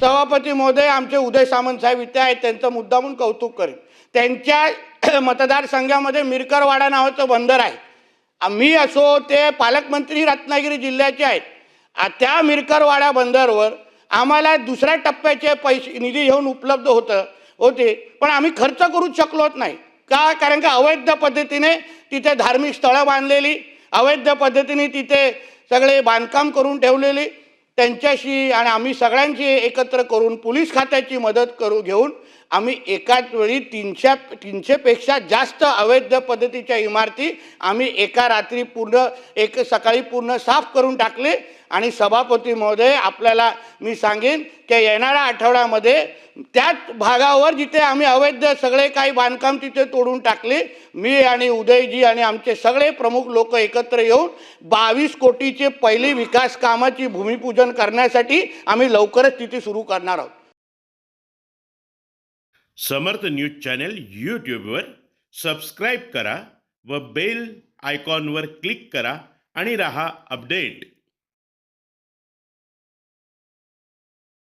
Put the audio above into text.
सभापती महोदय आमचे उदय सामंत साहेब इथे आहेत त्यांचं मुद्दामून कौतुक करेन. त्यांच्या मतदारसंघामध्ये मिरकरवाडा नावाचं बंदर आहे. आम्ही असो ते पालकमंत्री रत्नागिरी जिल्ह्याचे आहेत. त्या मिरकरवाडा बंदरवर आम्हाला दुसऱ्या टप्प्याचे पैसे निधी घेऊन उपलब्ध होतं होते. पण आम्ही खर्च करूच शकलोच नाही. का? कारण का अवैध पद्धतीने तिथे धार्मिक स्थळं बांधलेली अवैध पद्धतीने तिथे सगळे बांधकाम करून ठेवलेली त्यांच्याशी आणि आम्ही सगळ्यांची एकत्र करून पोलीस खात्याची मदत करू घेऊन आम्ही एकाच वेळी तीनशे तीनशेपेक्षा जास्त अवैध पद्धतीच्या इमारती आम्ही एका रात्री पूर्ण एक सकाळी पूर्ण साफ करून टाकले. आणि सभापती महोदय आपल्याला मी सांगेन की येणाऱ्या आठवड्यामध्ये त्याच भागावर जिथे आम्ही अवैध सगळे काही बांधकाम तिथे तोडून टाकले मी आणि उदयजी आणि आमचे सगळे प्रमुख लोक एकत्र येऊन बावीस कोटीचे पहिली विकास कामाची भूमिपूजन करण्यासाठी आम्ही लवकरच तिथे सुरू करणार आहोत. समर्थ न्यूज चॅनेल यूट्यूबवर सबस्क्राईब करा व बेल आयकॉनवर क्लिक करा आणि रहा अपडेट.